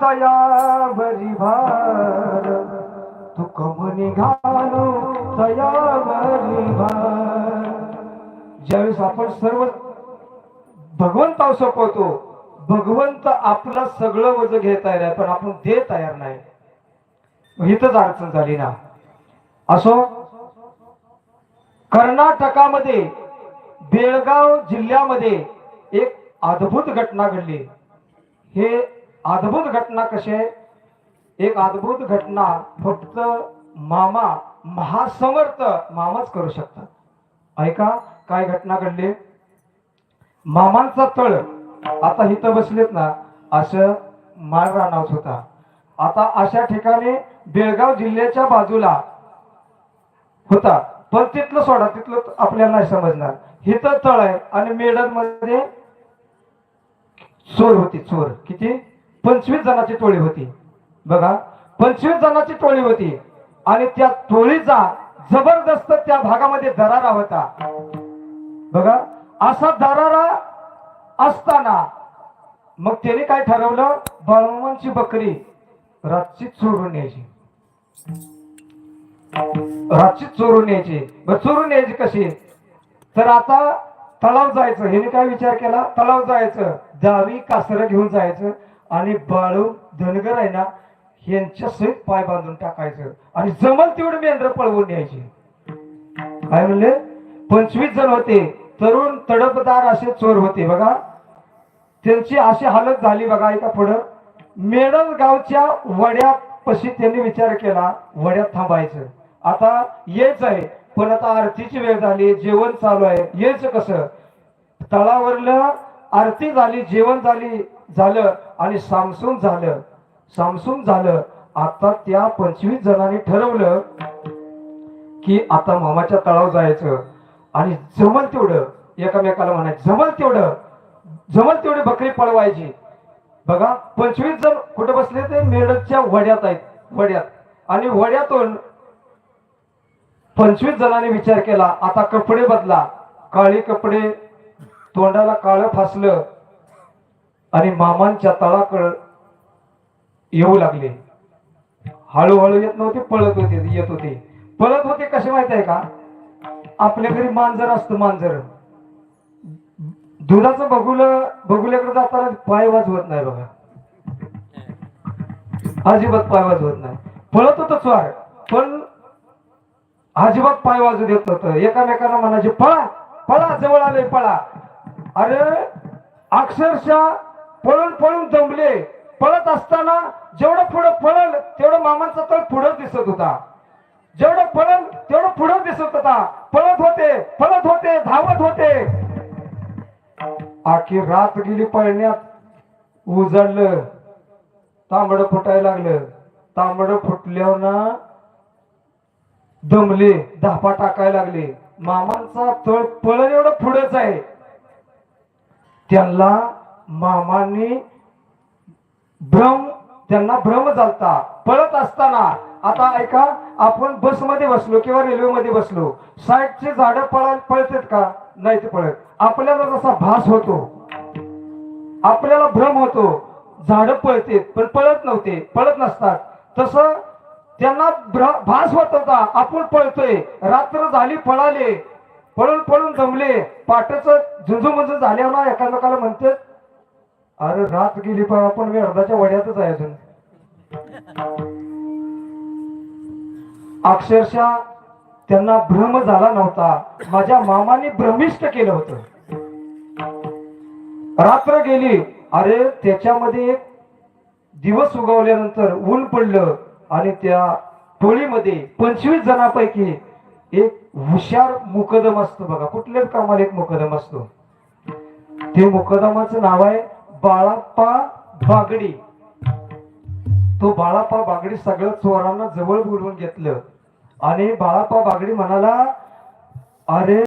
तयावरी भार. तू कमनी घालू तयावरी भार. ज्यावेळेस आपण सर्व भगवंताव सोपवतो भगवंत आपलं सगळं वज घेत तयार आहे पण आपण दे तयार नाही. इथंच अडचण झाली ना. असो कर्नाटकामध्ये बेळगाव जिल्ह्यामध्ये एक अद्भुत घटना घडली. हे अद्भुत घटना कशी आहे? एक अद्भुत घटना फक्त मामा महासमर्थ मामाच करू शकतात. ऐका काय घटना घडली? मामांचा तळ आता इथं बसलेत ना असं माळ रानावत होता. आता अशा ठिकाणी बेळगाव जिल्ह्याच्या बाजूला होता. पण तिथलं सोडा तिथलं आपल्याला नाही समजणार. हिथं तळ आहे आणि मेडनमध्ये चोर होती चोर. किती? पंचवीस जणांची टोळी होती. बघा पंचवीस जणांची टोळी होती. आणि त्या टोळीचा जबरदस्त त्या भागामध्ये दरारा होता. बघा असा दरारा असताना मग त्याने काय ठरवलं? बळवंची बकरी रातची चोरून यायची रातची चोरून यायची मग चोरून यायची कशी? तर आता तलाव जायचं. ह्याने काय विचार केला? तलाव जायचं. जावी कासरं घेऊन जायचं. आणि बाळू धनगर आहे ना यांच्या सहित पाय बांधून टाकायचं. आणि जमल तेवढं मेंढर पळवून यायचे काय म्हणले? पंचवीस जण होते. तरुण तडपदार असे चोर होते बघा. त्यांची अशी हालत झाली बघा ऐका पुढं. मेडल गावच्या वड्यापाशी त्यांनी विचार केला वड्यात थांबायचं. आता येच आहे पण आता आरतीची वेळ झाली जेवण चालू आहे. यायचं कसं? तळावरलं आरती झाली जेवण झाली. झालं आणि सामसूम झालं. सामसूम झालं. आता त्या पंचवीस जणांनी ठरवलं की आता मामाच्या तळावर जायचं. आणि जमल तेवढं एकामेकाला म्हणायचं जमल तेवढं जमल तेवढी बकरी पळवायची. बघा पंचवीस जण कुठे बसले ते? मेरठच्या वड्यात आहेत वड्यात. आणि वड्यातून पंचवीस जणांनी विचार केला आता कपडे बदला. काळे कपडे तोंडाला काळं फासलं. आणि मामांच्या तळाकडं येऊ लागले. हळूहळू येत नव्हते पळत होते येत होते. पळत होते कसे माहीत आहे का? आपल्या घरी मांजर असतं मांजर. दुधाचं बघुल बघुल्याकडे जाताना पाय वाजवत नाही बघा. अजिबात पाय वाजवत नाही. पळत होत स्वार पण अजिबात पाय वाजू देत होत एकामेकांना म्हणायचे पळा पळा जवळ आले पळा. अरे अक्षरशः पळून पळून दमले पळत असताना जेवढं पुढं पळल तेवढं मामांचा तळ पुढं दिसत होता. जेवढं पळल तेवढं पुढं दिसत होता. पळत होते पळत होते धावत होते. आखी रात गेली पळण्यात. उजळलं. तांबड फुटायला लागलं. तांबड फुटल्यावर ना दमले धापा टाकायला लागले. मामांचा तळ पळण एवढं पुढंच आहे. त्यांना मामांनी भ्रम त्यांना भ्रम झालता. पळत असताना आता ऐका आपण बसमध्ये बसलो किंवा रेल्वेमध्ये बसलो. साईडचे झाड पळा पळतात का? नाही ते पळत. आपल्याला जसा भास होतो आपल्याला भ्रम होतो. झाड पळते पण पळत नव्हते पळत नसतात. तसं त्यांना भास होत होता. आपण पळतोय. रात्र झाली पळाले. पळून पळून जमले पाटच झुंजूमुंजू झाल्यावर ना एकामेकाला म्हणतात अरे रात गेली पण आपण मी अर्धाच्या वड्यातच आहे अजून. अक्षरशः त्यांना भ्रम झाला नव्हता. माझ्या मामाने भ्रमिष्ट केलं होतं. रात्र गेली. अरे त्याच्यामध्ये एक दिवस उगवल्यानंतर ऊन पडलं आणि त्या टोळीमध्ये पंचवीस जणांपैकी एक हुशार मुकदम असतो बघा. कुठल्याच कामाला एक मुकदम असतो. ते मुकदमाचं नाव आहे बाळाप्पा बागडी. तो बाळाप्पा बागडी सगळं चोरांना जवळ बोलवून घेतलं. आणि बाळाप्पा बागडी म्हणाला अरे